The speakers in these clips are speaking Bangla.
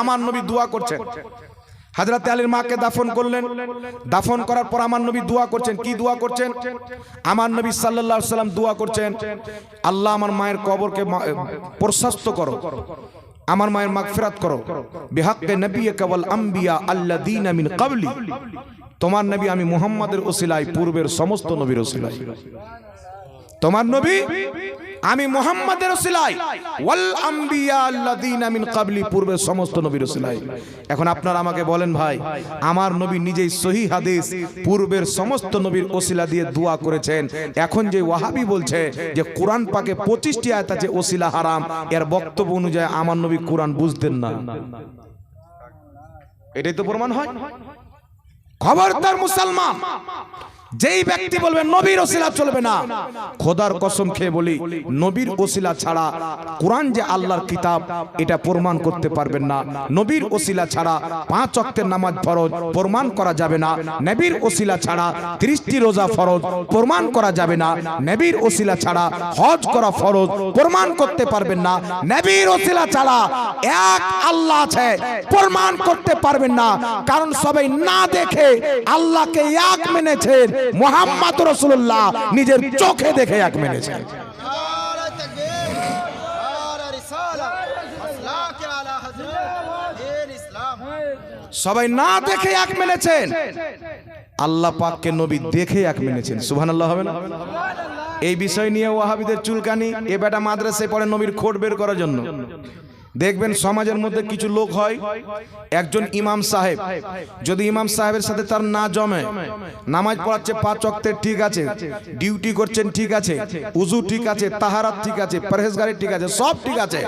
আমার নবী দোয়া করছেন। হাজরত আলীর মাকে দাফন করলেন। দাফন করার পর আমার নবী দোয়া করছেন। কি দোয়া করছেন? আমার নবী আলাইহি সাল্লাম দোয়া করছেন, আল্লাহ আমার মায়ের কবরকে প্রশস্ত করো। আমার মায়ের মাগফিরাত করো। বিহাক্কে নবী কেবল আম্বিয়া আল্লাযীনা মিন ক্বাবলি। তোমার নবী আমি মুহাম্মাদের ওসিলায়, পূর্বের সমস্ত নবীর ওসিলায়। তোমার নবী আমি মুহাম্মাদের ওসিলায়, ওয়াল আম্বিয়া আল্লাযীনা মিন ক্বাবলি পূর্বের সমস্ত নবীর ওসিলায়। এখন আপনারা আমাকে বলেন ভাই, আমার নবী নিজেই সহি হাদিস, পূর্বের সমস্ত নবীর ওসিলা দিয়ে দোয়া করেছেন। এখন যে ওয়াহাবি বলছে যে কোরআন পাকে 25টি আয়াত আছে, ওসিলা হারাম, এর বক্তব্য অনুযায়ী আমার নবী কোরআন বুঝতেন না। এটাই তো প্রমাণ হয়। খবরদার মুসলমান যেই ব্যক্তি বলবে, নবীর ওসিলা চলবে না। খোদার কসম খেয়ে বলি, নবীর ওসিলা ছাড়া কোরআন যে আল্লাহর কিতাব, এটা প্রমাণ করতে পারবেন না। নবীর ওসিলা ছাড়া পাঁচ অক্তের নামাজ ফরজ প্রমাণ করা যাবে না। নবীর ওসিলা ছাড়া ত্রিশটি রোজা ফরজ প্রমাণ করা যাবে না। নবীর ওসিলা ছাড়া হজ করা ফরজ প্রমাণ করতে পারবেন না। নবীর ওসিলা ছাড়া এক আল্লাহ আছে, প্রমাণ করতে পারবেন না। কারণ সবাই না দেখে আল্লাহকে এক মেনেছেন মোহাম্মদ রসুল্লাহ নিজের চোখে দেখে এক মেনেছেন সবাই না দেখে এক মেনেছেন। আল্লাহ পাককে নবী দেখে এক মেনেছেন। সুহান আল্লাহ হবে না? এই বিষয় নিয়ে ওয়াহাবিদের চুলকানি এ বেটা মাদ্রাসে পড়ে নবীর খোট বের করার জন্য। দেখবেন সমাজের মধ্যে কিছু লোক হয় একজন ইমাম সাহেব। যদি ইমাম সাহেবের সাথে তার না জমে নামাজ পড়াচ্ছে পাঁচ অক্তের ঠিক আছে ডিউটি করছেন ঠিক আছে উজু ঠিক আছে তাহারাত ঠিক আছে পরহেজগারি ঠিক আছে সব ঠিক আছে।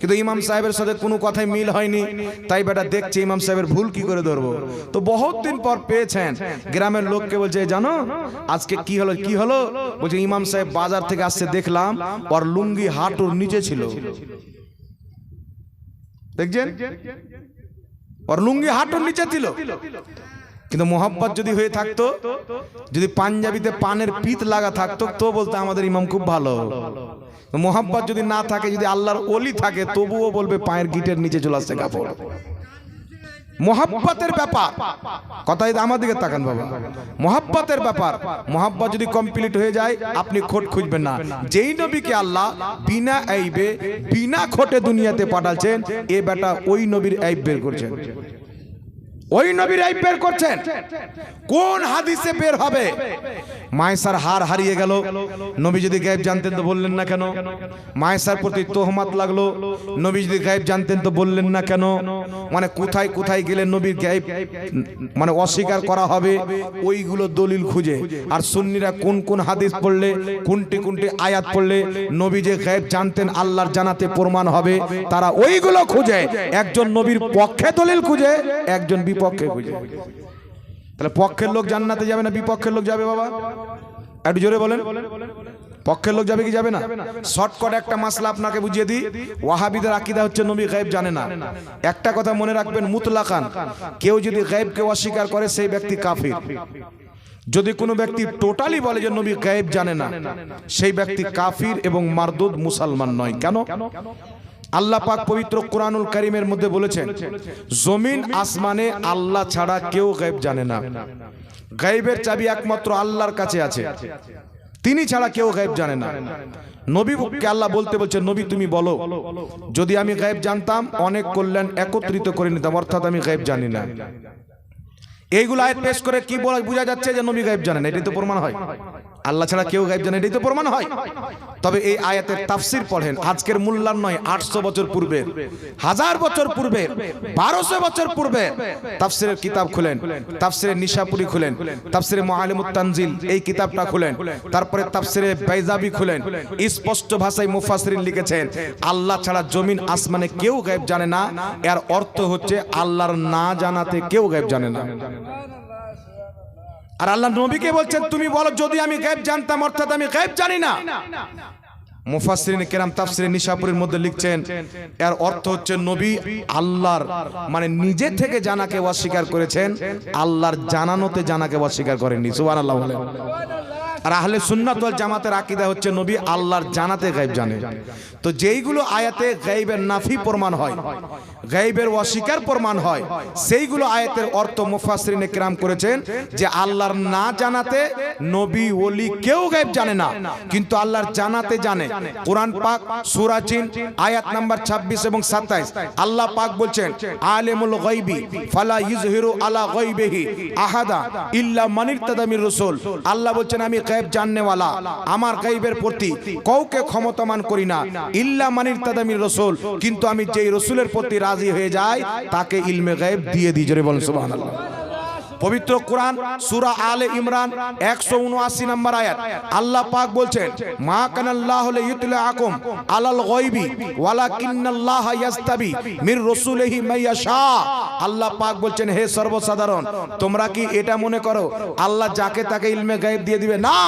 কিন্তু ইমাম সাহেবের সাথে কোনো কথাই মিল হয়নি তাই বেটা দেখছে ইমাম সাহেবের ভুল কি করে ধরবো। তো বহুত দিন পর পেয়েছেন গ্রামের লোককে বলছে জানো আজকে কি হলো কি হলো? বলছে ইমাম সাহেব বাজার থেকে আসছে দেখলাম ওর লুঙ্গি হাঁটুর নিচে ছিল। দেখছেন? ওর লুঙ্গি হাঁটুর নিচে ছিল। কিন্তু মোহাব্বত যদি হয়ে থাকতো, যদি পাঞ্জাবিতে পানের পিত লাগা থাকতো, তো বলতো আমাদের ইমাম খুব ভালো। মোহাব্বত যদি না থাকে, যদি আল্লাহর অলি থাকে, তবুও বলবে পায়ের গিটের নিচে চলে আসছে কাপড়। মোহাব্বতের ব্যাপার। কথাই আমার দিকে তাকান বাবা। মোহাব্বতের ব্যাপার। মোহাব্বত যদি কমপ্লিট হয়ে যায়, আপনি খোট খুঁজবেন না। যেই নবীকে আল্লাহ বিনা আইবে, বিনা খোটে দুনিয়াতে পাঠাচ্ছেন এ বেটা ওই নবীর আইব বের করছেন। ওই নবীর আইব বের করছেন। কোন হাদিসে বের হবে? মায়েসার হার হারিয়ে গেল। নবী যদি গায়েব জানতেন তো বললেন না কেন? মায়েসার প্রতি তোহমাত লাগল। নবী যদি গায়েব জানতেন তো বললেন না কেন? মানে কোথায় কোথায় গেলে নবীর গায়েব মানে অস্বীকার করা হবে? ওইগুলো দলিল খুঁজে। আর সুন্নিরা কোন কোন হাদিস পড়লে, কোনটি কোনটি আয়াত পড়লে নবী যে গায়েব জানতেন আল্লাহর জানাতে প্রমাণ হবে। তারা ওইগুলো খুঁজে। একজন নবীর পক্ষে দলিল খুঁজে, একজন বিপক্ষে খুঁজে তাহলে পক্ষের লোক জান্নাতে যাবে না? বিপক্ষের লোক যাবে বাবা? একটু জোরে বলেন। পক্ষের লোক যাবে কি যাবে না? শর্টকট একটা মাসলা আপনাকে বুঝিয়ে দিই। ওয়াহাবিদের আকিদা হচ্ছে নবী গায়েব জানে না। একটা কথা মনে রাখবেন মুতলাকান। কেউ যদি গায়েবকে অস্বীকার করে সেই ব্যক্তি কাফির। যদি কোনো ব্যক্তি টোটালি বলে যে নবী গায়েব জানে না সেই ব্যক্তি কাফির এবং মারদুদ মুসলমান নয়। কেন? আল্লাহ পাক পবিত্র কোরআনুল কারিমের মধ্যে বলেছেন জমিন আসমানে আল্লাহ ছাড়া কেউ গায়েব জানে না। গায়েবের চাবি একমাত্র আল্লাহর কাছে আছে। তিনি ছাড়া কেউ গায়েব জানে না। নবীকে আল্লাহ বলতে বলছে নবী তুমি বলো যদি আমি গায়েব জানতাম অনেক কল্যাণ একত্রিত করে নিতাম অর্থাৎ আমি গায়েব জানি না। এইগুলো আয়াত পেশ করে কি বলা বোঝা যাচ্ছে যে নবী গায়েব জানেন এটাই তো প্রমাণ হয়। আল্লাহ ছাড়া কেউ গায়েব জানে, এটাই তো প্রমাণ হয়। তবে এই আয়াতের তাফসির পড়েন, আজকের মূল্যায়ন নয় আটশো বছর পূর্বে, হাজার বছর পূর্বে, বারোশো বছর পূর্বে তাফসিরের কিতাব খুলেন, তাফসিরের নিশাপুরি খুলেন, তাফসিরে মহালিমুত তানজিল এই কিতাবটা খুলেন, তারপরে তাফসিরে বাইজাবি খুলেন, স্পষ্ট ভাষায় মুফাসরিন লিখেছেন, আল্লাহ ছাড়া জমিন আসমানে কেউ গায়েব জানে না, এর অর্থ হচ্ছে আল্লাহর না জানাতে কেউ গায়েব জানে না। আর আল্লাহ নবীকে বলছেন, তুমি বলো, যদি আমি গায়েব জানতাম, অর্থাৎ আমি গ্যাপ জানি না। মুফাসসিরিন কেরাম তাফসিরে নিশাপুরের মধ্যে লিখছেন, এর অর্থ হচ্ছে নবী আল্লাহর মানে নিজে থেকে জানাকে অস্বীকার করেছেন, আল্লাহর জানানোতে জানাকে অস্বীকার করেননি। সুবহানাল্লাহ বলেন। আর আহলে সুন্নাত ওয়াল জামাতের আকীদা হচ্ছে নবী আল্লাহর জানাতে গায়েব জানে। তো যেইগুলো আয়াতে গায়েবের নাফি প্রমাণ হয়, গায়েবের অস্বীকার প্রমাণ হয়, সেইগুলো আয়াতের অর্থ মুফাসসিরিনে কিরাম করেছেন যে আল্লাহর না জানাতে নবী ওলি কেউ গায়েব জানে না। কিন্তু আল্লাহর জানাতে জানে কোরআন পাক আয়াত নাম্বার 26 এবং 27 আল্লাহ পাক বলছেন, আলিমুল ফালা ইউজহিরু আলা আহাদা ইল্লা মান রাসূল। আল্লাহ বলছেন, আমি গায়েব জাননেওয়ালা। আমার গায়েবের প্রতি কাউকে ক্ষমতামান করি না। ইল্লা মান ইরতাদা রাসূল। কিন্তু আমি যেই রাসূলের প্রতি রাজি হয়ে যাই, তাকে ইলমে গায়েব দিয়ে দিই। জোরে বলেন, সুবহানাল্লাহ। পবিত্র কোরআন, সূরা আলে ইমরান 179 নম্বর আয়াত। আল্লাহ পাক বলছেন, মা কানাল্লাহু লিইতলাআকুম আলাল গায়বি, ওয়ালাকিন্নাল্লাহ ইয়াস্তাবি মির রাসূলিহি মাইয়াশা। আল্লাহ পাক বলছেন, হে সর্বসাধারণ, তোমরা কি এটা মনে করো, আল্লাহ যাকে তাকে ইলমে গায়েব দিয়ে দিবে? না,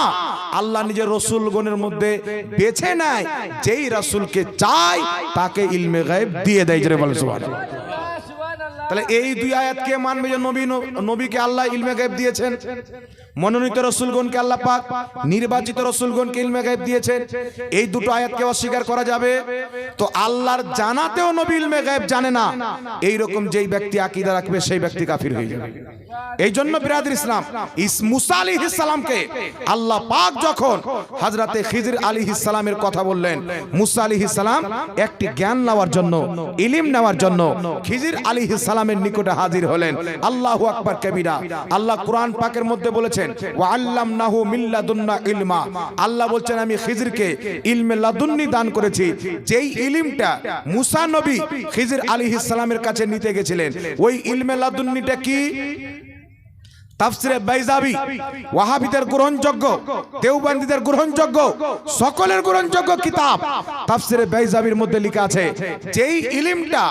আল্লাহ নিজের রসুলগণের মধ্যে বেছে নেয়, যেই রাসূলকে চায়, তাকে ইলমে গায়েব দিয়ে দেয়। জোরে বলেন সুবহানাল্লাহ। তাহলে এই দুই আয়াত কে মানবে যে নবী নবীকে আল্লাহ ইলমে গায়েব দিয়েছেন? মনোনীত রসুলগণকে আল্লাহ পাক, নির্বাচিত রসুলগণকে ইলমে গায়েব দিয়েছেন। এই দুটো আয়াতকে অস্বীকার করা যাবে। তো আল্লাহর জানাতেও নবী ইলমে গায়েব জানে না। এই রকম যেই ব্যক্তি আকীদা রাখবে, সেই ব্যক্তি কাফির হয়ে যাবে। এই জন্য বিরাদর ইসলাম, ইস মুসা আলাইহিস সালামকে আল্লাহ পাক যখন হযরতে খিজির আলাইহিস সালামের কথা বললেন, মুসা আলাইহিস সালাম একটি জ্ঞান নেওয়ার জন্য, ইলম নেওয়ার জন্য খিজির আলাইহিস সালামের নিকটে হাজির হলেন। আল্লাহ আকবর কবিরা। আল্লাহ কোরআন পাকের মধ্যে বলেছেন, ওয়া আল্লামনাহু মিল্লাদুন্না ইলমা। আল্লাহ বলছেন, আমি খিজিরকে ইলমে লাদুন্নি দান করেছি। যেই ইলিমটা মুসা নবী খিজির আলাইহিস সালামের কাছে নিতে গেছিলেন, ওই ইলমে লাদুন্নিটা কি? তাফসিরে বাইজাবি, ওয়াহাবিদের গ্রহণযোগ্য, দেওবন্দীদের গ্রহণযোগ্য, সকলের গ্রহণযোগ্য কিতাব তাফসিরে বাইজাবির মধ্যে লেখা আছে, যেই ইলমটা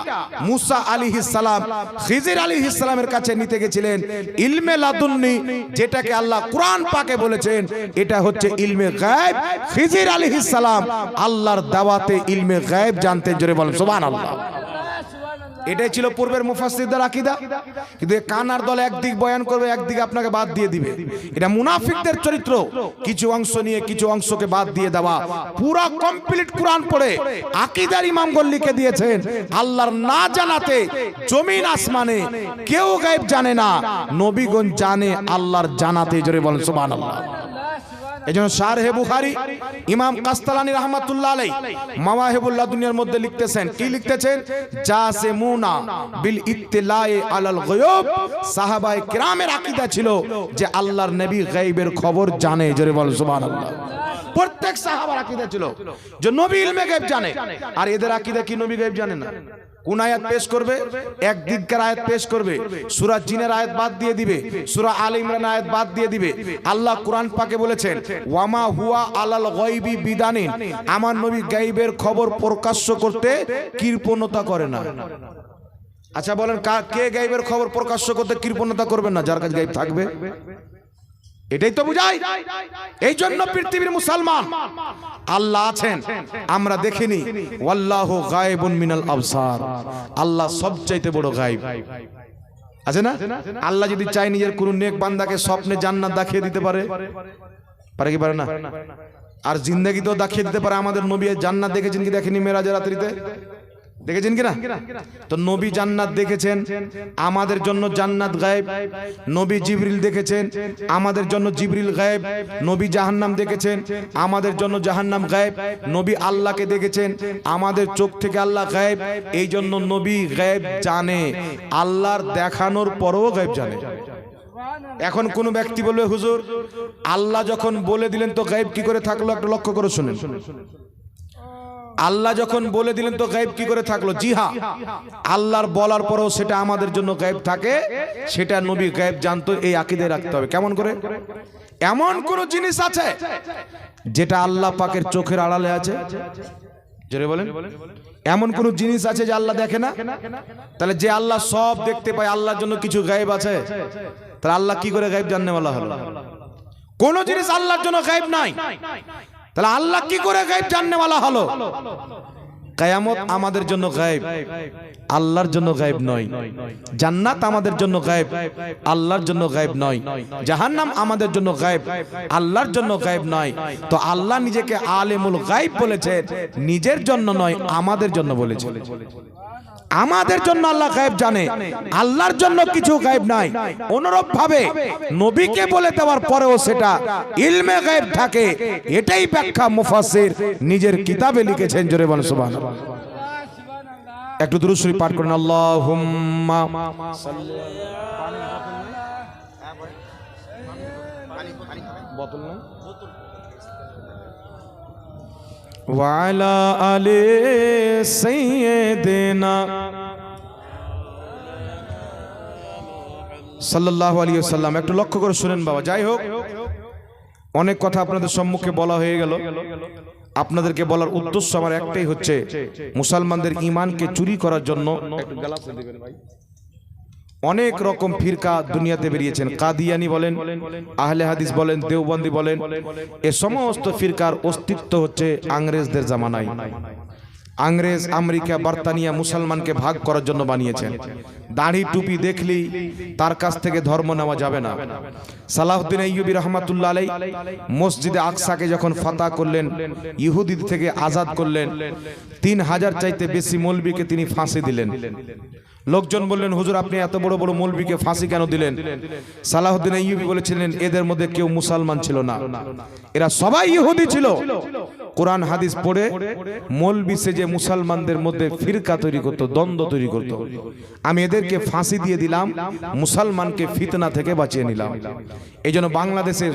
মুসা আলাইহিস সালাম, খিজির আলাইহিস সালামের কাছে নিতে গেছিলেন, ইলমে লাদুন্নি, যেটাকে আল্লাহ কোরআন পাকে বলেছেন, এটা হচ্ছে ইলমে গায়েব, খিজির আলাইহিস সালাম আল্লাহর দাওয়াতে ইলমে গায়েব জানতেন, জোরে বলেন, সুবহানাল্লাহ। এটাই ছিল পূর্বের মুফাসসিরদের আকীদা। কিন্তু কানার দল একদিক বয়ান করবে, একদিকে আপনাকে বাদ দিয়ে দিবে। এটা মুনাফিকদের চরিত্র। কিছু অংশ নিয়ে কিছু অংশকে বাদ দিয়ে দেওয়া। পুরো কমপ্লিট কোরআন পড়ে আকিদার ইমামগণ লিখে দিয়েছেন। আল্লাহর না জানাতে জমিন আসমানে কেউ গায়েব জানে না। নবীগণ জানে আল্লাহর জানাতে। জোরে বলেন সুবহানাল্লাহ। এই জন্য শারহে বুখারি, ইমাম কাস্তালানি রহমাতুল্লাহ আলাই মাওয়াহিবুল্লাহ দুনিয়ার মধ্যে লিখতেছেন, কি লিখতেছেন? জাসিমুনা বিল ইত্তিলায়ে আলাল গায়ব। সাহাবায়ে কিরামের আকীদা ছিল যে আল্লাহর নবী গায়বের খবর জানে, জোরে বল, সুবহানাল্লাহ। প্রত্যেক সাহাবার আকীদা ছিল যে নবী ইলমে গায়ব জানে, আর এদের আকীদা কি নবী গায়ব জানে না? কোন আয়াত পেশ করবে? এক দিককার আয়াত পেশ করবে। সুরা জিনের আয়াত বাদ দিয়ে দিবে। সুরা আল ইমরান আয়াত বাদ দিয়ে দিবে। আল্লাহ কোরআন পাকে বলেছেন, ওয়ামা হুয়া আলাল গায়বি বিদানিন। আমার নবী গায়বের খবর প্রকাশ্য করতে কৃপণতা করে না। আচ্ছা বলেন, কা- গায়বের খবর প্রকাশ্য করতে কৃপণতা করবে না? যার কাছে গায়ব থাকবে। এটাই তো বুঝাই। এই জন্য পৃথিবীর মুসলমান। আল্লাহ আছেন, আমরা দেখিনি। মিনাল আবসার। আল্লাহ সবচাইতে বড় গায়েব। আছে না? আল্লাহ যদি চায় নিজের কোন নেক বান্দাকে স্বপ্নে জান্নাত দেখিয়ে দিতে পারে। পারে কি পারে না? আর জিন্দেগি তো দেখিয়ে দিতে পারে। আমাদের নবী জান্নাত দেখেছেন কি দেখেনি মেরাজের রাত্রিতে? দেখেছেন কিনা? তো নবী জান্নাত দেখেছেন, আমাদের জন্য জান্নাত গায়েব। নবী জিবরিল দেখেছেন, আমাদের জন্য জিবরিল গায়েব। নবী জাহান্নাম দেখেছেন, আমাদের জন্য জাহান্নাম গায়েব। নবী আল্লাহকে দেখেছেন, আমাদের চোখ থেকে আল্লাহ গায়েব। এই জন্য নবী গায়েব জানে, আল্লাহর দেখানোর পরও গায়েব জানে। এখন কোন ব্যক্তি বলবে, হুজুর, আল্লাহ যখন বলে দিলেন তো গায়েব কি করে থাকল? একটা লক্ষ্য করে শুনেন। আল্লাহ যখন বলে দিলেন তো গায়েব কি করে থাকল? জি আল্লাহর বলার পরেও সেটা আমাদের জন্য গায়েব থাকে, সেটা নবী গায়েব জানতো, এই আকিদে রাখতে হবে। কেমন করে? এমন কোন জিনিস আছে যেটা আল্লাহ পাকের চোখের আড়ালে আছে? জোরে বলেন। এমন কোন জিনিস আছে যে আল্লাহ দেখে না? তাহলে যে আল্লাহ সব দেখতে পায়, আল্লাহর জন্য কিছু গায়েব আছে? তাহলে আল্লাহ কি করে গায়েব জাননে বলা হলো? কোন জিনিস আল্লাহর জন্য গায়েব নাই। তাহলে আল্লাহ কি করে গায়েব? বলা হলো। কায়ামত আমাদের জন্য গায়েব। আল্লাহর জন্য গায়েব নয়। জান্নাত আমাদের জন্য গায়েব। আল্লাহর জন্য গায়েব নয়। জাহান্নাম আমাদের জন্য গায়েব। আল্লাহর জন্য গায়েব নয়। তো আল্লাহ নিজেকে আলেমুল গায়েব বলেছেন নিজের জন্য নয়, আমাদের জন্য বলেছেন আমাদের জন্য আল্লাহ গায়েব জানে। আল্লাহর জন্য কিছু গায়েব নাই। অনুরূপ ভাবে নবীকে বলে দেওয়ার পরেও সেটা ইলমে গায়েব থাকে। এটাই ব্যাখ্যা মুফাসসির নিজের কিতাবে লিখেছেন জোরে বলেন সুবহানাল্লাহ। একটু দুরূদ পাঠ করেন আল্লাহুম্মা বোতল না وعلى آل سيدنا সাল্লাল্লাহু আলাইহি সাল্লাম একটু লক্ষ্য করে শুনেন বাবা যাই হোক অনেক কথা আপনাদের সম্মুখে বলা হয়ে গেল আপনাদেরকে বলার উদ্দেশ্য আমার একটাই হচ্ছে মুসলমানদের ইমানকে চুরি করার জন্য একটু গ্লাসে দিবেন ভাই অনেক রকম ফিরকা দুনিয়াতে বেরিয়েছেন। কাদিয়ানি বলেন আহলে হাদিস বলেন দেওবন্দি বলেন এ সমস্ত ফিরকার অস্তিত্ব হচ্ছে আংরেজদের জামানায়। আংরেজ আমেরিকা বার্তানিয়া মুসলমানকে ভাগ করার জন্য বানিয়েছেন। দাড়ি টুপি দেখলি তার কাছ থেকে ধর্ম নেওয়া যাবে না। সালাহউদ্দিন আইয়ুবী রহমাতুল্লাহ আলাই মসজিদে আকসাকে যখন ফাতা করলেন ইহুদি থেকে আজাদ করলেন তিন হাজার চাইতে বেশি মৌলবীকে তিনি ফাঁসি দিলেন। লোকজন বললেন, হুজুর, আপনি এত বড় বড় মৌলবীকে ফাঁসি কেন দিলেন? সালাহউদ্দিন ইউবি বলেছিলেন, এদের মধ্যে কেউ মুসলমান ছিল না। এরা সবাই ইহুদি ছিল। কোরআন হাদিস পড়ে মৌলবি সেজে মুসলমানদের মধ্যে ফিরকা তৈরি করতো, দ্বন্দ্ব তৈরি করতো। আমি এদেরকে ফাঁসি দিয়ে দিলাম, মুসলমানকে ফিতনা থেকে বাঁচিয়ে নিলাম। এই জন্য বাংলাদেশের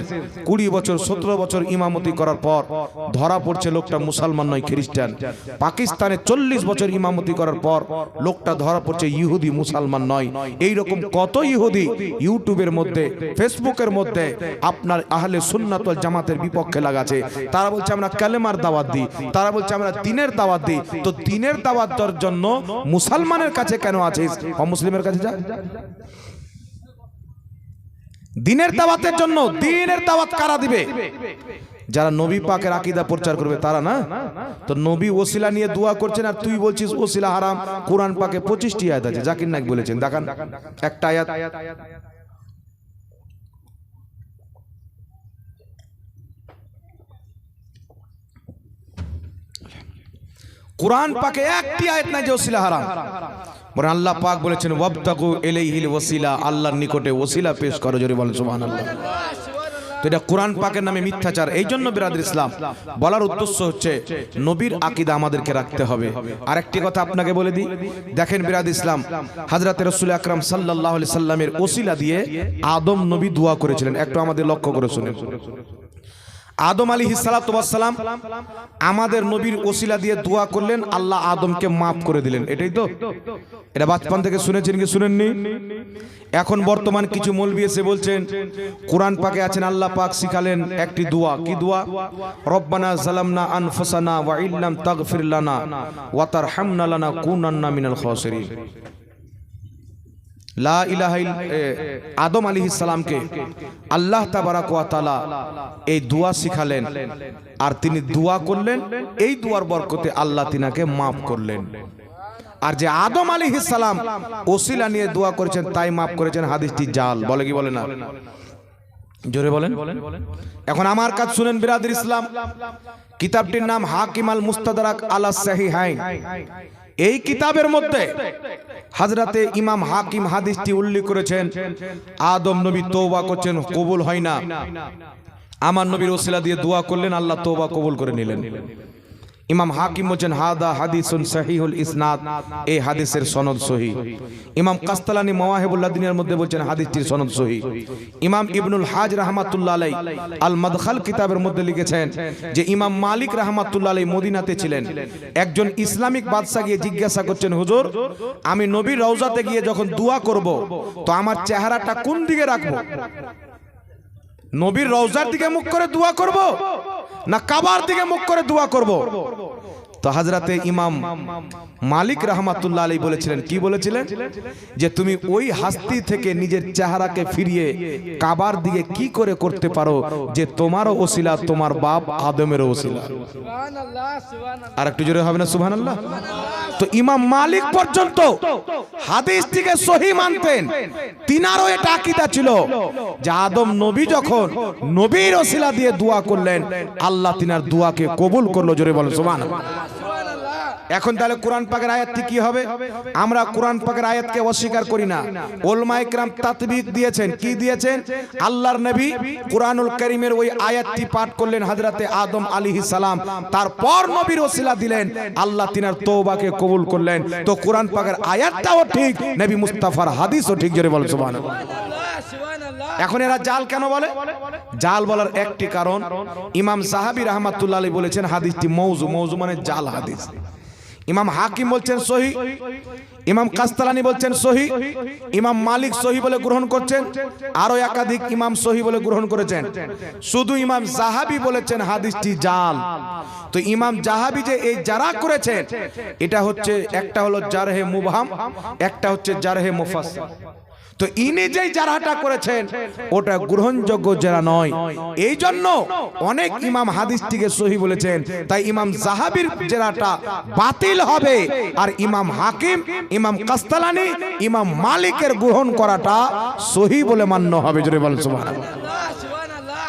কুড়ি বছর, সতেরো বছর ইমামতি করার পর ধরা পড়ছে লোকটা মুসলমান নয়, খ্রিস্টান। পাকিস্তানে চল্লিশ বছর ইমামতি করার পর লোকটা ধরা পড়ছে ইহুদি মুসলমান নয়। এই রকম কত ইহুদি ইউটিউবের মধ্যে, ফেসবুকের মধ্যে আপনার আহলে সুন্নাতল জামাতের বিপক্ষে লাগাছে তারা বলছে, আমরা কালেমার দাওয়াত দিই। তারা বলছে, আমরা দিনের দাওয়াত দিই। তো দিনের দাওয়াত দেওয়ার জন্য মুসলমানের কাছে কেন আছিস? অমুসলিমের কাছে যা। দিনের দাওয়াতের জন্য দিনের দাওয়াত কারা দিবে? যারা নবী পাকের আকিদা প্রচার করবে, তারা না? তো নবী ওসিলা নিয়ে দোয়া করছেন আর তুই বলছিস ওসিলা হারাম। কোরআন পাকে পঁচিশটি আয়াত আছে, জাকির নাক বলেছেন, দেখান। একটা আয়াত। কোরআন পাকে একটি আয়াত নাই যে ওসিলা হারাম। বলে আল্লাহ পাক বলেছেন ওয়াবতাকু ইলাইহিল ওসিলা, আল্লাহর নিকটে ওসিলা পেশ করো, জোরে বলেন, সুবহানাল্লাহ। তো এটা কোরআন পাকের নামে মিথ্যাচার। এই জন্য বিরাদের ইসলাম। বলার উদ্দেশ্য হচ্ছে, নবীর আকিদা আমাদেরকে রাখতে হবে। আর একটি কথা আপনাকে বলে দিই। দেখেন বিরাদ ইসলাম, হাজরাতে রসুল আকরাম সাল্লাহ সাল্লামের ওসিলা দিয়ে আদম নবী দোয়া করেছিলেন। একটু আমাদের লক্ষ্য করে শুনেন। আদম আলী হিসালাম আমাদের নবীর ওসিলা দিয়ে দোয়া করলেন, আল্লাহ আদমকে মাফ করে দিলেন। এটাই তো? এটা বাচপান থেকে শুনেছেন কি শুনেননি? এখন বর্তমান কিছু মৌলবি এসে বলছেন, কোরআন পাকে আছেন, আল্লাহ পাক শিখালেন একটি দোয়া। কি দোয়া? রব্বানা জালামনা আনফসানা ওয়া ইল্লাম তাগফির লানা ওয়া তারহামনা লানা কুনান্না মিনাল খাসিরিন। লা ইলাহা ইল- আদম আলাইহিস সালামকে আল্লাহ তাবারাক ওয়া তাআলা এই দোয়া শিখালেন। আর তিনি দোয়া করলেন, এই দুয়ার বরকতে আল্লাহ তিনাকে মাফ করলেন। আর যে আদম আলাইহিস সালাম ওসিলা নিয়ে দোয়া করেছেন, তাই মাফ করেছেন হাদিসটি জাল। বলে কি বলে না? জোরে বলেন। এখন আমার কাজ শুনেন বিরাদের ইসলাম। কিতাবটির নাম হাকিম আল মুস্তাদরাক আলা সাহিহাইন এই কিতাবের মধ্যে হাজরাতে ইমাম হাকিম হাদিসটি উল্লেখ করেছেন, আদম নবী তৌবা করছেন, কবুল হয় না। আমার নবীর ওসিলা দিয়ে দোয়া করলেন, আল্লাহ তৌবা কবুল করে নিলেন। ইমাম হাকিম বলছেন, হাদা হাদিসুন সহিহুল ইসনাদ। এই হাদিসের সনদ সহি ইমাম কাস্তালানি মাওয়াহিবুল্লাহ দিনের মধ্যে বলছেন, হাদিসটির সনদ সহি ইমাম ইবনুল হাজ রাহমাতুল্লাহ আলাই আল মাদখাল কিতাবের মধ্যে লিখেছেন যে, ইমাম মালিক রাহমাতুল্লাহ আলাই মদিনাতে ছিলেন। একজন ইসলামিক বাদশা গিয়ে জিজ্ঞাসা করছেন, হুজুর, আমি নবীর রওজাতে গিয়ে যখন দোয়া করব, তো আমার চেহারাটা কোন দিকে রাখব? নবীর রওজার দিকে মুখ করে দোয়া করব? না কাবার দিকে মুখ করে দোয়া করব? তো হাজরাতে ইমাম মালিক রহমাতুল্লাহ আলী বলেছিলেন কি বলেছিলেন? যে তুমি ওই হাস্তি থেকে নিজের চেহারাকে ফিরিয়ে কাবার দিকে কি করে করতে পারো যে তোমারও ওসিলা তোমার বাপ আদমেরও ওসিলা? আর একটু জোরে হবে না সুবহান আল্লাহ তো ইমাম মালিক পর্যন্ত হাদিসটিকে সহি মানতেন। তিনারও এটা আকিদা ছিল যে আদম নবী যখন নবীর ওসিলা দিয়ে দোয়া করলেন আল্লাহ তিনার দোয়াকে কবুল করল জোরে বলেন সুবহান এখন তাহলে কোরআন পাকের আয়াতটি কি হবে? আমরা কোরআন পাকের আয়াতকে অস্বীকার করি না। ওলমা ইকরাম তাতবিক দিয়েছেন। কি দিয়েছেন? আল্লাহর নবী কোরআনুল করিমের ওই আয়াতটি পাঠ করলেন হযরতে আদম আলাইহিস সালাম। তারপর নবীর ওসিলা দিলেন। আল্লাহ তিনার তওবাকে কবুল করলেন। তো কোরআন পাকের আয়াতটাও ঠিক নবী মুস্তাফার হাদিসও ঠিক জোরে বলেন সুবহানাল্লাহ। এখন এরা জাল কেন বলে? জাল বলার একটি কারণ ইমাম সাহাবী রহমাতুল্লাহ আলী বলেছেন হাদিসটি মৌজু মৌজু মানে জাল হাদিস। ইমাম হাকিম বলছেন সহি, ইমাম কাস্তালানি বলছেন সহি, ইমাম মালিক সহি বলে গ্রহণ করছেন, আরও একাধিক ইমাম সহি বলে গ্রহণ করেছেন। শুধু ইমাম জাহাবি বলেছেন হাদিসটি জাল। তো ইমাম জাহাবি যে এই যারা করেছেন, এটা হচ্ছে, একটা হলো জারহে মুবহাম, একটা হচ্ছে জারহে মুফাসসির। তো ইনি যেই জারাটা করেছেন, ওটা গ্রহণযোগ্য যারা নয়। এই জন্য অনেক ইমাম হাদিসটিকে সহি বলেছেন, তাই ইমাম জাহাবির জেরাটা বাতিল হবে, আর ইমাম হাকিম, ইমাম কাস্তালানি, ইমাম মালিকের গ্রহণ করাটা সহি বলে মান্য হবে, জোরে বল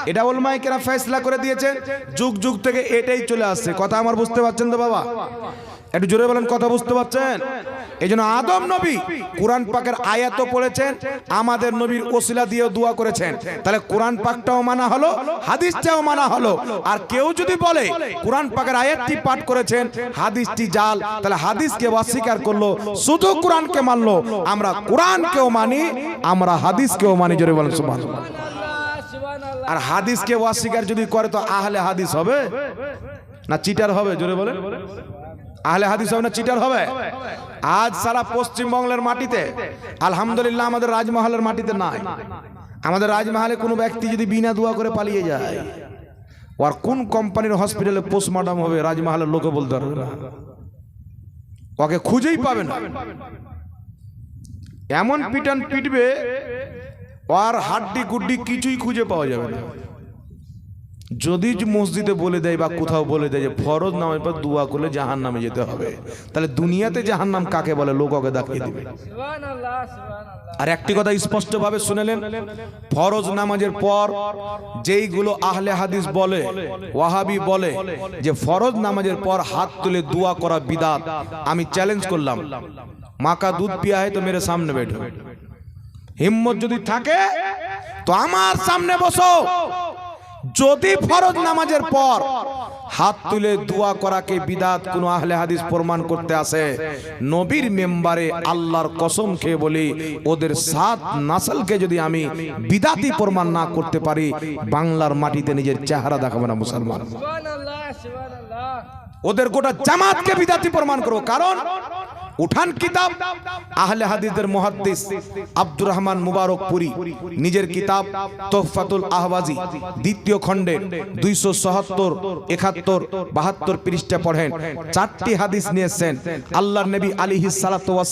এটা ওলমাই কেরা ফেসলা করে দিয়েছেন, যুগ যুগ থেকে এটাই চলে আসছে। কথা আমার বুঝতে পারছেন তো বাবা? একটু জোরে বলেন, কথা বুঝতে পারছেন? এই জন্য আদম নবী কোরআন পাকের আয়াতও পড়েছেন, আমাদের নবীর ওসিলা দিয়েও দোয়া করেছেন। তাহলে কোরআন পাকটাও মানা হলো, হাদিসটাও মানা হলো। আর কেউ যদি বলে কোরআন পাকের আয়াতটি পাঠ করেছেন, হাদিসটি জাল, তাহলে হাদিসকে অস্বীকার করল, শুধু কোরআনকে মানলো, আমরা কোরআনকেও মানি, আমরা হাদিসকেও মানি, জোরে বলেন, সুবহানাল্লাহ। আর হাদিসকে অস্বীকার যদি করে, তো আহলে হাদিস হবে? না চিটার হবে, জোরে বলে আহলে হাদিস হবে না চিটার হবে। আজ সারা পশ্চিমবঙ্গের মাটিতে আলহামদুলিল্লাহ আমাদের রাজমহলের মাটিতে নাই। আমাদের রাজমহলে কোনো ব্যক্তি যদি বিনা দোয়া করে পালিয়ে যায় আর কোন কোম্পানির হসপিটালে পোস্টমর্টম হবে রাজমহলের লোকে বলতে পারবে না। ওকে খুঁজেই পাবে না। এমন পিটান পিটবে আর হাড্ডি গুড্ডি কিছুই খুঁজে পাওয়া যাবে না। যদি মসজিদে বলে দেয় বা কোথাও বলে দেয় যে ফরজ নামের পর দোয়া করলে জাহান নামে যেতে হবে, তাহলে দুনিয়াতে জাহান নাম কাকে বলে? লোক ওকে দেখিয়ে দিবে। আর একটি কথা স্পষ্টভাবে শুনেলেন, ফরজ নামাজের পর যেইগুলো আহলে হাদিস বলে, ওয়াহাবি বলে যে ফরজ নামাজের পর হাত তুলে দোয়া করা বিদাত, আমি চ্যালেঞ্জ করলাম। মাকা দুধ পিয়া হয় তো মেরে সামনে বেঠো হিম্মত যদি থাকে, তো আমার সামনে বসো। যদি ফরজ নামাজের পর হাত তুলে দোয়া করাকে বিদাত কোন আহলে হাদিস প্রমাণ করতে আসে নবীর মেম্বারে আল্লাহর কসম খেয়ে বলি ওদের সাত নাসলকে যদি আমি বিদাতি প্রমাণ না করতে পারি বাংলার মাটিতে নিজের চেহারা দেখাবো না মুসলমান। ওদের গোটা জামাতকে বিদাতি প্রমাণ করব। কারণ উঠান কিতাব, আহলে হাদিসদের মুহাদ্দিস আব্দুর রহমান মুবারক পুরি নিজের কিতাব তোহফাতুল আহওয়াজি, দ্বিতীয় খণ্ডে দুইশো সহাত্তর একাত্তর, বাহাত্তর পৃষ্ঠা পড়েন। চারটি হাদিস নিয়েছেন। আল্লাহর নবী আলিহি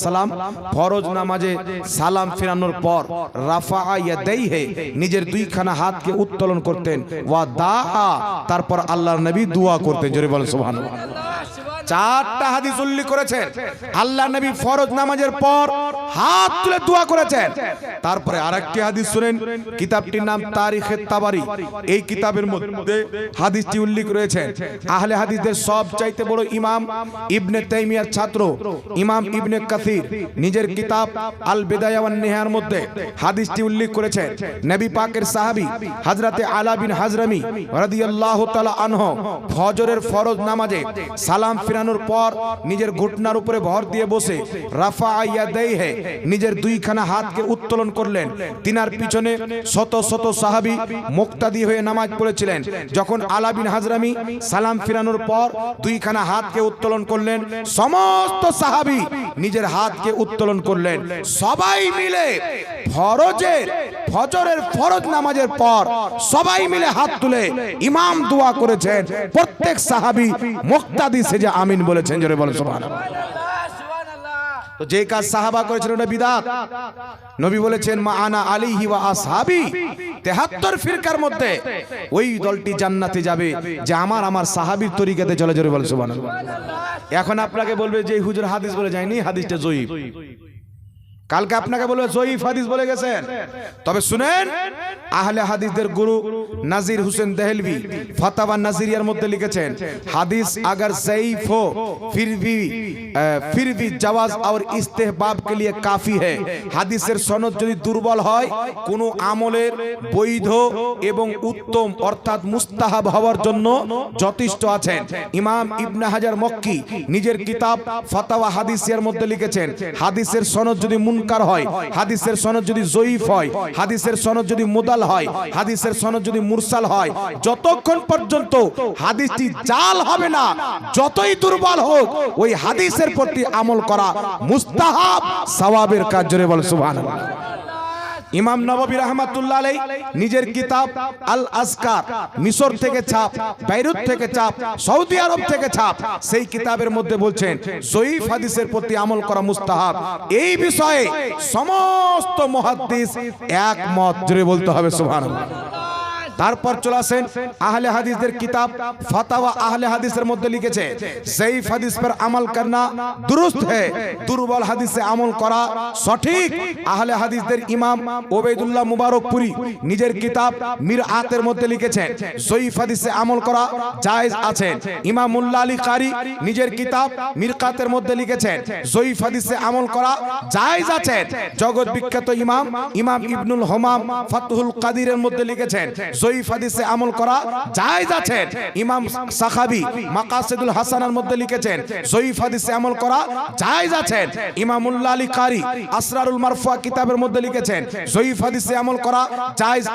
সালাম ফরজ নামাজে সালাম ফেরানোর পর রাফা আইয়া দেই হে নিজের দুইখানা হাতকে উত্তোলন করতেন। ওয়া দাআ, তারপর আল্লাহর নবী দোয়া করতেন। জোরে বলেন সুবহানাল্লাহ। চারটা হাদিস উল্লেখ করেছেন। আল্লাহ নবী ফরজ নামাজের পর হাত তুলে দোয়া করেছেন। তারপরে আরেকটি হাদিস শুনেন, কিতাবটির নাম তারিখে তাবারি। এই কিতাবের মধ্যে হাদিসটি উল্লেখ রয়েছে। আহলে হাদিসদের সব চাইতে বড় ইমাম ইবনে তাইমিয়ার ছাত্র, ইমাম ইবনে কাসির। নিজের কিতাব আল বেদায়া ওয়ান নেহার মধ্যে হাদিসটি উল্লেখ করেছেন নবী পাকের সাহাবী হযরতে আলা বিন হাজরামি রাদিয়াল্লাহু তাআলা আনহু ফজরের ফরজ নামাজে সালাম ফিরানোর পর নিজের ঘুটনার উপরে ভর দিয়ে বসে রাফা ইয়াদাইহে নিজের দুইখানা হাতকে উত্তোলন করলেন। তিনার পিছনে শত শত সাহাবী মুক্তাদি হয়ে নামাজ পড়েছিলেন। যখন আলা বিন হাজরামি সালাম ফিরানোর পর দুইখানা হাতকে উত্তোলন করলেন, সমস্ত সাহাবী নিজের হাতকে উত্তোলন করলেন। সবাই মিলে ফরজের, ফজরের ফরজ নামাজের পর সবাই মিলে হাত তুলে ইমাম দোয়া করেছেন। প্রত্যেক সাহাবী মুক্তাদি সেজে আমিন বলেছেন, জোরে বলেন তো যে কাজ সাহাবা করেছিল বিদাত। নবী বলেছেন মা আনা আলী হিওয়া আসহাবি। 73 ফিরকার মধ্যে ওই দলটি জান্নাতে যাবে যে আমার আমার সাহাবীর তরিকাতে চলে, জোরে বলে সুবহানাল্লাহ। এখন আপনাকে বলবে যে, হুজুর হাদিস বলে যায়নি, হাদিসটা জয়ীফ। কালকে আপনাকে বলবে, জয়ীফ হাদিস বলে গেছেন। তবে শুনেন, আহলে হাদিসদের গুরু নাজির হুসেন দেহলভি ফাতাবা নাজিরিয়ার মধ্যে লিখেছেন, হাদিস আগার জয়ীফ হো ফির ভি ফির ভি জওয়াজ আর ইস্তেহবাব কে লিয়ে কাফি হে। হাদিসের সনদ যদি দুর্বল হয়, কোনো আমলের বৈধ এবং উত্তম অর্থাৎ মুস্তাহাব হওয়ার জন্য যথেষ্ট আছেন। ইমাম ইবনে হাজার মক্কি নিজের কিতাব ফাতাওয়া হাদিসিয়ার মধ্যে লিখেছেন, হাদিসের সনদ যদি মুন মুনকার হয়। হাদিসের সনদ যদি জয়ীফ হয়, হাদিসের সনদ যদি মুদাল হয়, হাদিসের সনদ যদি মুরসাল হয়, যতক্ষণ পর্যন্ত হাদিসটি জাল হবে না, যতই দুর্বল হোক, ওই হাদিসের প্রতি আমল করা মুস্তাহাব সওয়াবের কাজ, জোরে বল সুবহানাল্লাহ। ইমাম নববী রহমাতুল্লাহ আলাই নিজের কিতাব আল আসকার মিশর থেকে ছাপ, বাইরুত থেকে ছাপ, সৌদি আরব থেকে ছাপ, সেই কিতাবের মধ্যে বলছেন, জয়ীফ হাদিসের প্রতি আমল করা মুস্তাহাব। এই বিষয়ে সমস্ত মুহাদ্দিস একমত জুড়ে বলতে হবে, সুবহানাল্লাহ। তারপর চলে আসেন আহলে হাদিসদের কিতাব, ফাতাওয়া আহলে হাদিসের মধ্যে লিখেছে জঈফ হাদিস পর আমল করনা দুরুস্ত হে, দুর্বল হাদিসে আমল করা সঠিক। আহলে হাদিসদের ইমাম ওবেদুল্লাহ মুবারকপুরি নিজের কিতাব মিরআতের মধ্যে লিখেছেন, জয়ীফ হাদিসে আমল করা জায়েজ আছে। ইমামুল্লা আলী কারি নিজের কিতাব মিরকাতের মধ্যে লিখেছেন, জয়ীফ হাদিসে আমল করা জায়েজ আছে। জগৎ বিখ্যাত ইমাম ইমাম ইবনুল হোমাম ফাতহুল কাদিরের মধ্যে লিখেছেন জয়ীফ হাদিসে আমল করা জায়েজ আছে ইমাম মাকাসিদুল হাসানের মধ্যে লিখেছেন হাদিসে আমল করা জায়েজ আছে ইমামুল্লাহ আলী আসরারুল মারফুয়া কিতাবের মধ্যে লিখেছেন হাদিসে আমল করা জায়েজ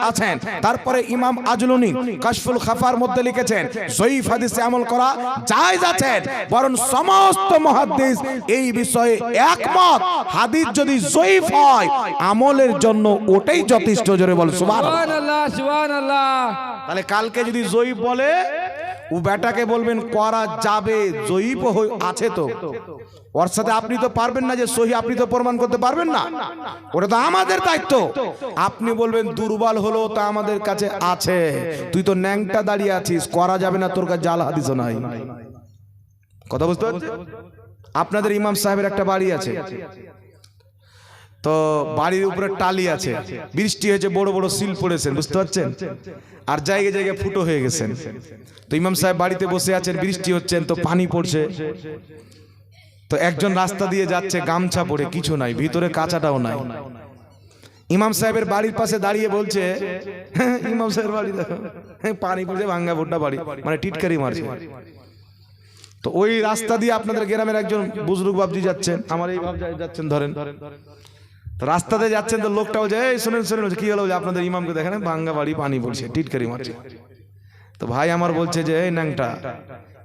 তারপরে ইমাম আজলুনি কাশফুল খাফার মধ্যে লিখেছেন জয়ীফ হাদিসে আমল করা জায়েজ আছে বরং সমস্ত মুহাদ্দিস এই বিষয়ে একমত। হাদিস যদি জয়ীফ হয়, আমলের জন্য ওটাই যথেষ্ট, জোরে বল সুবহানাল্লাহ সুবহানাল্লাহ। তাহলে কালকে যদি জয়ীফ বলে, ও বেটাকে বলবেন, করা যাবে হই- আছে তো। ওর সাথে আপনি তো পারবেন না যে সহি, আপনি তো প্রমাণ করতে পারবেন না। ওটা তো আমাদের দায়িত্ব। আপনি বলবেন, দুর্বল হলো তা আমাদের কাছে আছে। তুই তো ন্যাংটা দাঁড়িয়ে আছিস, করা যাবে না, তোর কাছে জাল হাদিস নাই। কথা বুঝতে আপনাদের ইমাম সাহেবের একটা বাড়ি আছে। তো বাড়ির উপরে টালি আছে বৃষ্টি হয়েছে বড় বড় সিল পড়েছেন বুঝতে পারছেন? আর জায়গায় জায়গায় ফুটো হয়ে গেছেন। তো ইমাম সাহেব বাড়িতে বসে আছেন বৃষ্টি হচ্ছেন তো পানি পড়ছে। তো একজন রাস্তা দিয়ে যাচ্ছে গামছা পরে কিছু নাই ভিতরে কাঁচাটাও নাই। ইমাম সাহেবের বাড়ির পাশে দাঁড়িয়ে বলছে "হ্যাঁ, ইমাম সাহেবের বাড়ি হ্যাঁ, পানি পড়ছে ভাঙ্গা ফোটা বাড়ি মানে টিটকারি মারছে। তো ওই রাস্তা দিয়ে আপনাদের গ্রামের একজন বুজরুগ বাবজি যাচ্ছেন আমার এই ভাব যাচ্ছেন ধরেন। রাস্তাতে যাচ্ছেন তো লোকটা বলছে এই, শুনেন শুনেন। কি হলো? আপনাদের ইমামকে দেখেন, ভাঙ্গা বাড়ি, পানি বলছে, টিটকারি মারছে। তো ভাই আমার বলছে যে, এই ন্যাংটা,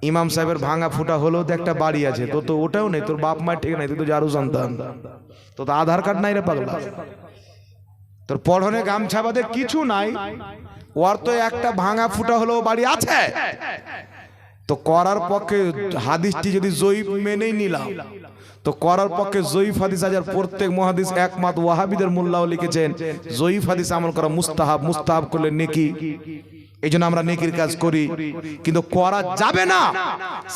ইমাম সাহেবের ভাঙা ফুটা হলো তো একটা বাড়ি আছে, তো তো ওটাও নেই, তোর বাপ মায়ের ঠিক নাই, তুই তো জারু সন্তান। তো তো আধার কার্ড নাই রে পাগলা। তোর পড়নে গামছা বাদে কিছু নাই, ওর তো একটা ভাঙা ফুটা হলো বাড়ি আছে। তো করার পক্ষে হাদিসটি যদি জয়ীফ মেনেই নিলাম তো করার পক্ষে জয়ীফ হাদিস আজার প্রত্যেক মহাদিস একমাত ওয়াহাবিদের মোল্লাও লিখেছেন জয়ীফ হাদিস আমল করা মুস্তাহাব মুস্তাহাব করলে নেকি। এই জন্য আমরা নেকির কাজ করি। কিন্তু করা যাবে না।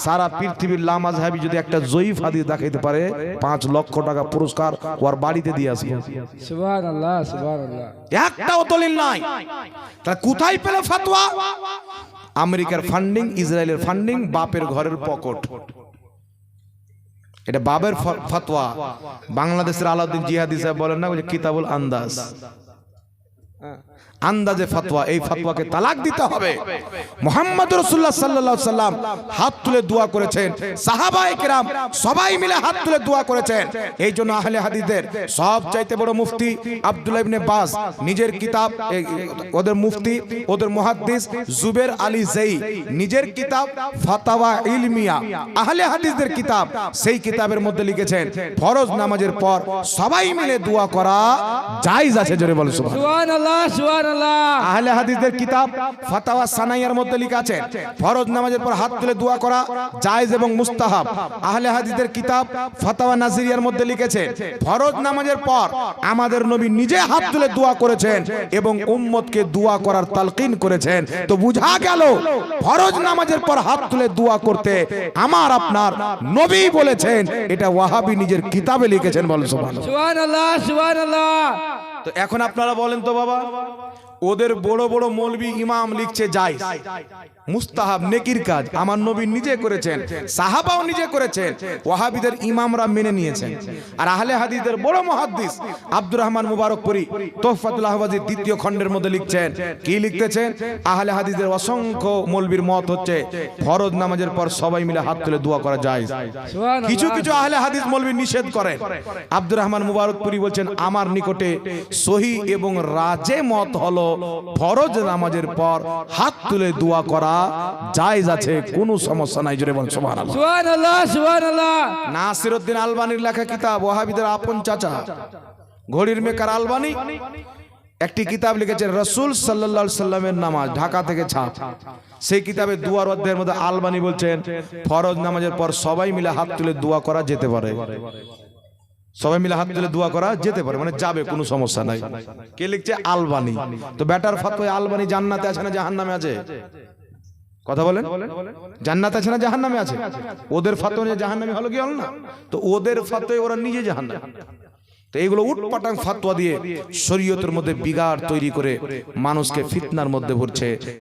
সারা পৃথিবীর লামাজ হাবি যদি একটা জয়ীফ হাদিস দেখাইতে পারে পাঁচ লক্ষ টাকা পুরস্কার ওর বাড়িতে দিয়ে আসবে। একটাও দলিল নাই। তাহলে কোথায় পেলে ফাতোয়া আমেরিকার ফান্ডিং ইসরায়েলের ফান্ডিং বাপের ঘরের পকেট। এটা বাবের ফতোয়া। বাংলাদেশের আলাউদ্দিন জিহাদি সাহেব বলেন না বলে কিতাবুল আন্দাজ। আন্দাজে ফতোয়া, এই ফতোয়াকে তালাক দিতে হবে। মোহাম্মদ রসুল্লাহ আলাইহি সাল্লাম হাত তুলে দোয়া করেছেন। সাহাবায়ে কেরাম সবাই মিলে হাত তুলে দোয়া করেছেন। এই জন্য আহলে হাদিসদের সব চাইতে বড় মুফতি আব্দুল্লাহ ইবনে বাস নিজের কিতাব ওদের মুফতি, ওদের মুহাদ্দিস জুবের আলী জেই, নিজের কিতাব ফাতাওয়া ইলমিয়া, আহলে হাদিসদের কিতাব সেই কিতাবের মধ্যে লিখেছেন, ফরজ নামাজের পর সবাই মিলে দোয়া করা জায়েজ আছে, জোরে বলে সুবহান সুবহানাল্লাহ সুবহান আল্লাহ আহলে হাদিসদের কিতাব ফাতাওয়া সানাইয়ার মধ্যে লেখা আছে ফরজ নামাজের পর হাত তুলে দোয়া করা জায়েজ এবং মুস্তাহাব। আহলে হাদিসদের কিতাব ফাতাওয়া নাজিরিয়ার মধ্যে লিখেছে ফরজ নামাজের পর আমাদের নবী নিজে হাত তুলে দোয়া করেছেন এবং উম্মতকে দোয়া করার তালকিন করেছেন। তো বুঝা গেল ফরজ নামাজের পর হাত তুলে দোয়া করতে আমার আপনার নবী বলেছেন এটা ওয়াহাবি নিজের কিতাবে লিখেছেন বলেন সুবহানাল্লাহ। সুবহান আল্লাহ সুবহান আল্লাহ তো এখন আপনারা বলেন তো বাবা ওদের বড় বড় মৌলবি ইমাম লিখছে যাই মুস্তাহাব নেকির কাজ আমার নবী নিজে করেছেন সাহাবাও নিজে করেছেন ওয়াহাবিদের ইমামরা মেনে নিয়েছেন। আর আহলে হাদিসদের বড় মুহাদ্দিস আব্দুর রহমান মুবারকপুরি তোহফাতুল আহবাজির দ্বিতীয় খণ্ডের মধ্যে লিখছেন কি লিখতেছেন? আহলে হাদিসদের অসংখ্য মৌলবির মত হচ্ছে ফরজ নামাজের পর সবাই মিলে হাত তুলে দোয়া করা যায় কিছু কিছু আহলে হাদিস মৌলবী নিষেধ করেন। আব্দুর রহমান মুবারকপুরি বলছেন আমার নিকটে সহি এবং রাজে মত হলো ফরজ নামাজের পর হাত তুলে দোয়া করা জায়েজ আছে কোনো সমস্যা নাই জোরে বল সুবহানাল্লাহ। সুবহান আল্লাহ নাসিরউদ্দিন আলবানির লেখা কিতাব ওয়াহাবিদের আপন চাচা। ঘড়ির মেকার আলবানি একটি কিতাব লিখেছে রসুল সাল্লাল্লাহু সাল্লামের নামাজ ঢাকা থেকে ছাপ। সেই কিতাবে দুয়ার অধ্যায়ের মধ্যে আলবানি বলছেন ফরজ নামাজের পর সবাই মিলে হাত তুলে দোয়া করা যেতে পারে। সবাই মিলে হাত তুলে দোয়া করা যেতে পারে মানে যাবে কোনো সমস্যা নাই। কে লিখছে? আলবানি। তো ব্যাটার ফাতোয়া আলবানি জান্নাতে আছে না জাহান্নামে আছে? কথা বলেন? জান্নাত আছে না জাহান্নামে আছে? ওদের ফাতে নিয়ে জাহান্নামে হলো কি হল না? তো ওদের ফাতে ওরা নিজে জাহান্নাম। তো এইগুলো উটপাটাং ফাতোয়া দিয়ে শরীয়তের মধ্যে বিগাড় তৈরি করে মানুষকে ফিতনার মধ্যে ভরছে।